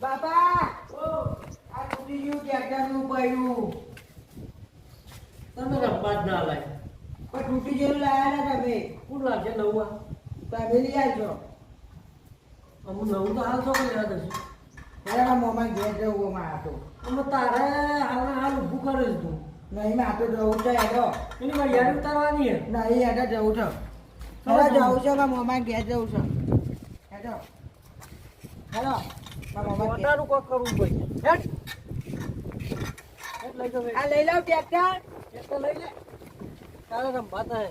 બાપા! આ તૂટી ગયું ટ્રેક્ટરનું પૈડું તમે રમવા જ ના લાય પણ તૂટી જેવું લાયા ને તમે? કોણ લાગે નવું આ તમે લઈ આવજો. અમુક નવું તો હાલ છો કે મોમાં ઘેર જવું માં હતો અમે તારે હાલ હાલ ઊભું કરે છે તું. નહીં માં તો જવું છે હેડો. એની માં યાર ઉતારવાની હે? નહીં હેડો જવું છે. હવે જવું છે મારા મોમાં ઘેર જવું છે. ઘેર મોટાનું કોક કરવું પડે હેટ હેટ લઈ જાઓ આ લઈ લઉં ટ્રેક્ટર. એક લઈ લે. તારે રમવા હે.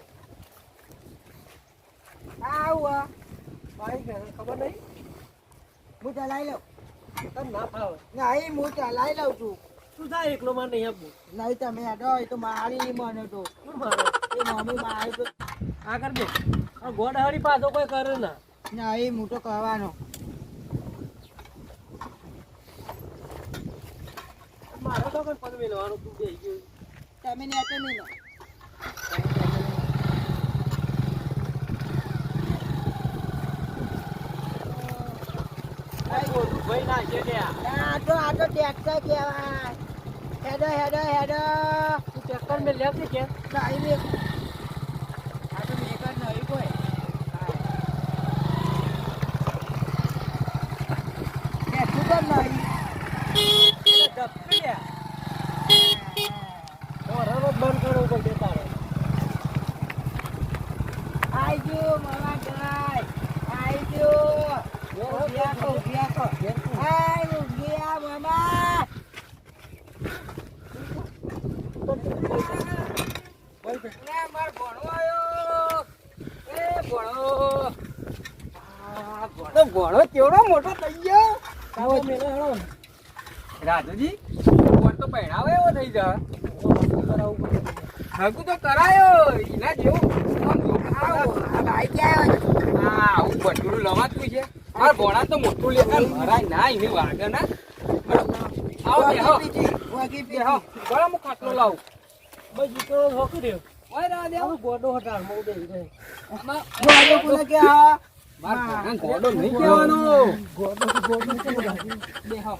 આવું ભાઈ ખબર નહીં? હું ચલાવી લઉં તને ના ફાવે. નહીં હું ચલાવી લઉં છું. તું જાય એકલો માં નહીં નહીં તમે હેડો એ તો મારી મને તો શું મારે? એ મમ્મી મારી તો આ કર દે. આ પાછો કોઈ કરે ના. નહીં એ મોટો કહેવાનો મારો તો કોઈ પગ મેળવાનું તું ગયું. તમે ને તમે લો ભાઈ ના છે ત્યાં તો આ તો ટ્રેક્ટર કહેવાય. હેડો હેડો હેડો. તું ટ્રેક્ટર મેં લેતી કે? નહીં મેં આ તો મેં કર નહીં કોઈ ટ્રેક્ટર તો નહીં ડબકી લે તો રમત બંધ કરવું પડશે તારે આઈ ગયો મામા ડરાય આઈ ગયો ઉભ્યા એ ભણો આ ભણો ભણો કેવડો મોટો થઈ ગયો રાજુજી તો પહેરાવે એવો થઈ જા કરાવવું પડશે હકુ તો કરાયો એના જેવું. આવું. બટુરું લવાતું છે. માર ભોણા તો મોટું લે મરાય ના એને વાગે ના. આવો બેહો બેહો બરાબર હું. ખાટલો લાવું. બસ જીતો હોકી દે ઓય રા દે આવું ગોડો હટાર મો દે રે આમાં ગોડો કોને કે આ માર ભોણા ગોડો નહીં કહેવાનો. ગોડો ગોડો બેહો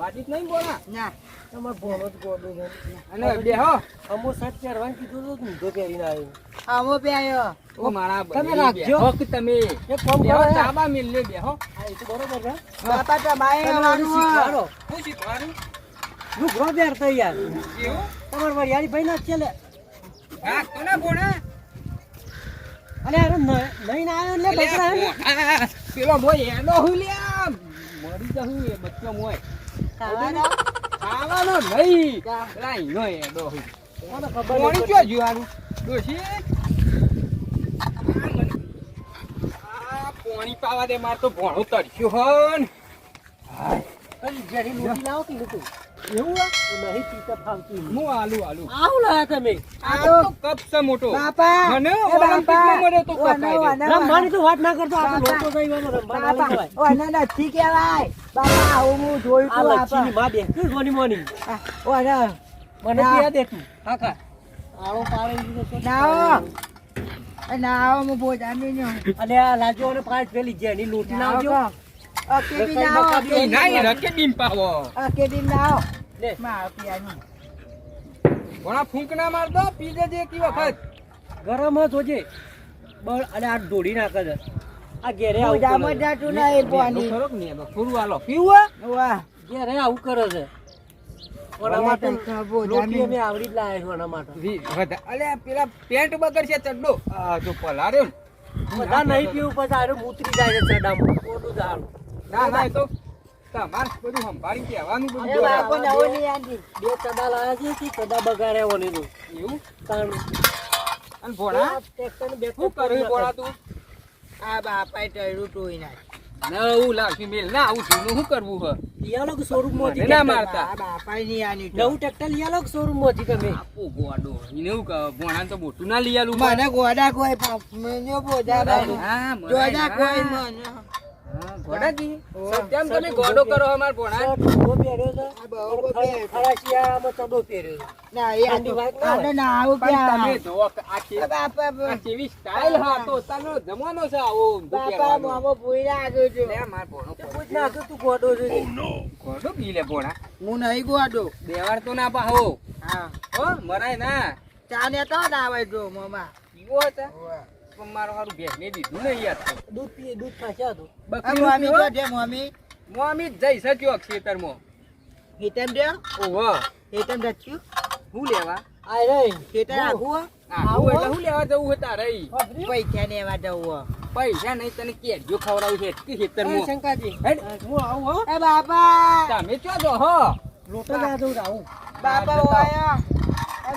વાજીત નહીં બોલા? ના. તમાર ભોણો જ ગોડો છે. અને બેહો અમો સાત પહેરવાનું કીધું તો ઊંધો પહેરીને આવ્યો. આમો બેયો ઓ મારા તમે રાખજો. બેહો કે તમે. એ કોમ કરો. ચાબા મિલ લે બે હો. આ તો બરોબર છે. બાપા તમારે તમે મને શીખવાડો. હું શીખવાનું લુગડો પહેરતા યાર. એવું? તમાર વરિયાળી ભાઈ ના જ હા કોના ભોણા? અરે અરે નહીં ના આવ્યો એટલે બકરા હે પેલો મોય એનો હું લ્યા મરી જહું એ બચ્ચો મોય. ખાવાનો? નહીં. પેલા ઈનો એડો હું મને ખબર પોણી નહીં ક્યાં જીવાનું? ડોશી આ પોણી પાવા દે માર તો ભોણો તરસ્યો હન પડી. જેની લોટી લાવો કે? એવું નહીં પીતા ફાવતું હું આલુ આલુ. આવું લાયા તમે. આ તો કપ છે મોટો. બાપા. મને ઓલિમ્પિકમાં બાપા. તો કપ ઓને, આલ્યો. ઓને, રમવાની તો વાત ના કરતો આપણે બાપા. લોકો જઈને રમવા ના બાપા. જવાય. કહેવાય. બાપા આવું હું જોયું આ મોની મને. ના. ત્યાં કાકા આળો પાડી તો ના એ ના હું બોજામી નો અને આ લાજો અને પાંચ પેલી જેની લોટી લાવજો ઓકે બી ના એ ના એ રકે બીમ પાવો. ઓકે બી ના લે. માં પિયાનું ભોણા ફૂંક ના માર પી જજે એકી વખત. ગરમ જ હોજે. બળ અને આ ઢોળી નાખે છે. આ ઘેરે આવું ખરો? આલો પીવું વાહ. ઘેરે આવું કરે છે. ઓના માટે લોટી અમે આવડી જ લાયા છે ઓના માટે. વી- વધા- અલ્યા પેલા પેન્ટ બગડશે ચડ્ડો. આ જો પલાર્યો નહીં પીવું પછી આરે ઉતરી જાય છે ચડામાં. ના ના તો તમારે બધું સંભાળી કહેવાનું બધું એ બાપો નવો નહીં આંધી બે ચડા લાયા છે કે કદા બગાડ્યા ઓને એવું? અને ભોણા ટેક્ટર બે શું કર્યું ભોણા તું? આ બાપાએ ટયરું ટોઈ નાખ નવું લાગી મેલ ના આવું જૂનું શું કરવું હે? લિયાલો કે શોરૂમમાંથી ના મારતા. આ બાપાએ નહીં આની નવું ટેક્ટર લિયાલો કે શોરૂમમાંથી તમે. આપો ગોડો. એને એવું કહે ભોણા તો મોટું ના લઈ આલું મને ગોડા કોઈ પાપ મને બોજા હા, મને કોઈ મને. હા, સત્યમ તમે ગોડો કરો અમાર ભોણા ચડો પહેર્યો છે. આ બહુ પણ ખરા ચડો પહેર્યો છે. ના એ આ વાત ના આને ના આવું કે તમે જો આ કે- બાપા કેવી સ્ટાઈલ હા તો તાનો જમાનો છે આવો બાપા. મોમો ભૂઈ આગળ છું. લે, માર ભોણો પૂછ નાખું તું ગોડો છે. ગોડો પી લે ભોણા. હું નહીં ગોડો બેવાર તો ના પાહો. હા. હો મરાય ના. ચા ને તો ના આવે જો મોમા. પીવો હતા પણ મારું હારું દીધું નહીં યાર દૂધ પીએ દૂધ? જો મોમી? જઈ શક્યો દે ઓહો. હું લેવા? આ રે હેતમ આખું આવું એટલે હું? લેવા જવું હતા રહી પૈસા ને એવા જવું પૈસા નહીં તને કેજો ખવડાવું છે કે ખેતરમાં. શંકાજી હું આવું હો? એ બાપા. તમે ચો જો હો? લોટો જ આવું બાપા એ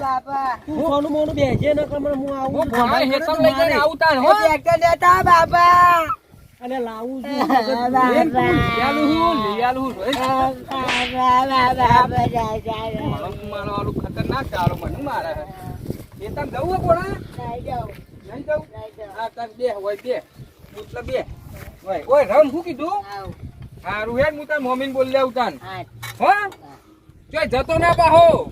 બાપા. તું સોનું મોનું બેસજે ન કમર હું આવું હું ભોણા હેતમ લઈ જઈને આવું હો. ટ્રેક્ટર લેતા બાપા. અને લાવું છું. એમ તું લઈ આલું હું, લઈ હું. મારો મારો ખતરનાક ચાલો મને મારે હે. હેતમ જવું હે ભોણા? નહીં જવું? હા, તાર બે હોય બે. એટલે બે. ઓય, રમ કીધું? હારું હેડ હું તાર મમ્મીને બોલી લેવું તાન. હા. ચોય જતો ના પાહો.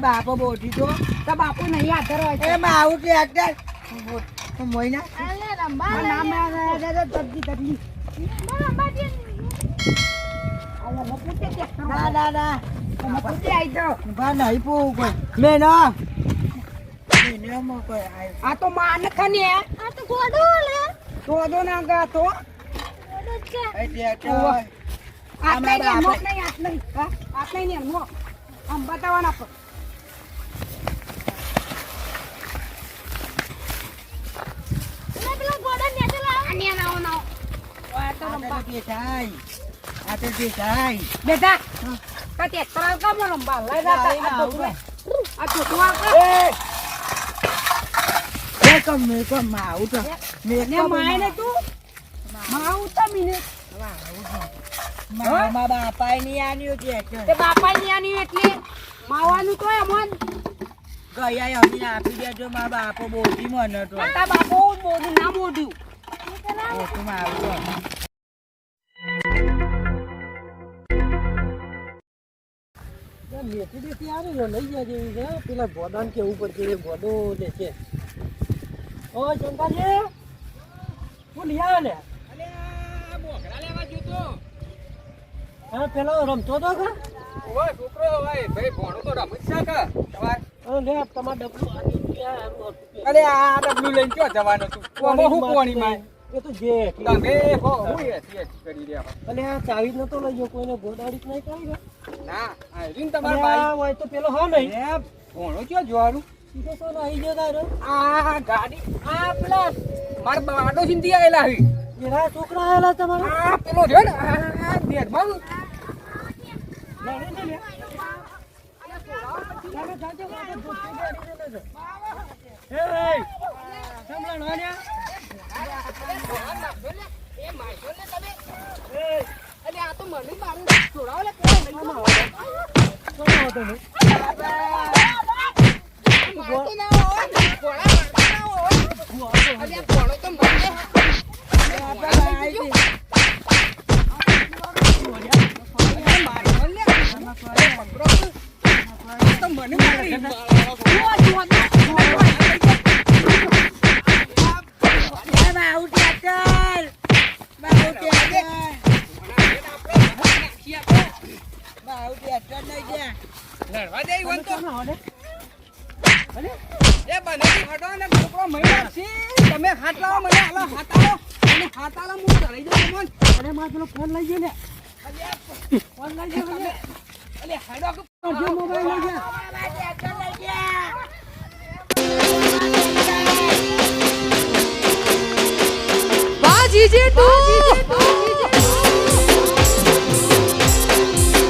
બાપો બોટી તો બાપુ નહીં યાદ કરો આવું કે ના. ના ના મેં ના આ તો માન ખને આ તો ગોડો લે ગોડો ના ગાતો બેટા કતે ત્રણ કામ રંબા લઈ જતા આ છોકરો આ કમ મેકમ આવું તો. મેકમ માય ને તું? માઉ તો મિને મા મા બાપા ની આન્યું ટ્રેક્ટર તે બાપા ની આની એટલે માવાનું તો એમન ગયા અમીને આપી દેજો મા બાપો બોધી મને તો. તા બાપો બોધું ના બોધ્યું મેથી બેથી આવે ને લઈ જાય જેવી છે. પેલા ભોદાન કેવું પડશે ભોદો લે છે. ઓ શંકાજી હું લઈ આવે ને? હા પેલો રમતો તો કા ઓય છોકરો ઓય ભાઈ ભણો તો રમત છે કે? અરે લે તમાર ડબલું આ. અરે આ ડબલું લઈને ક્યાં જવાનો તું? કોમો હું કોણી માં એ તો જે તમે હો હું એ કરી રહ્યા અને આ ચાવી જ નતો લઈ ગયો કોઈને ગોડાડી જ નહીં કરી ના આ રીન તમારા ભાઈ. હોય તો પેલો હા નહીં. એ ભણો ક્યાં જોવાનું? સીધો સોનો આવી ગયો તારો? આ ગાડી આ પેલા માર બાડો સિંધી આવેલા એના છોકરા આયેલા તમારા? આ પેલો રહ્યો ને. આ બેડમાં ઘોડા તો મને તમે હાથ લાવો મને આલો હાથ આલો તમે ખાતા લા હું ચડી જતો મન. અરે માં પેલો ફોન લઈ ગયો ને. ફોન લઈ ગયો મને તું.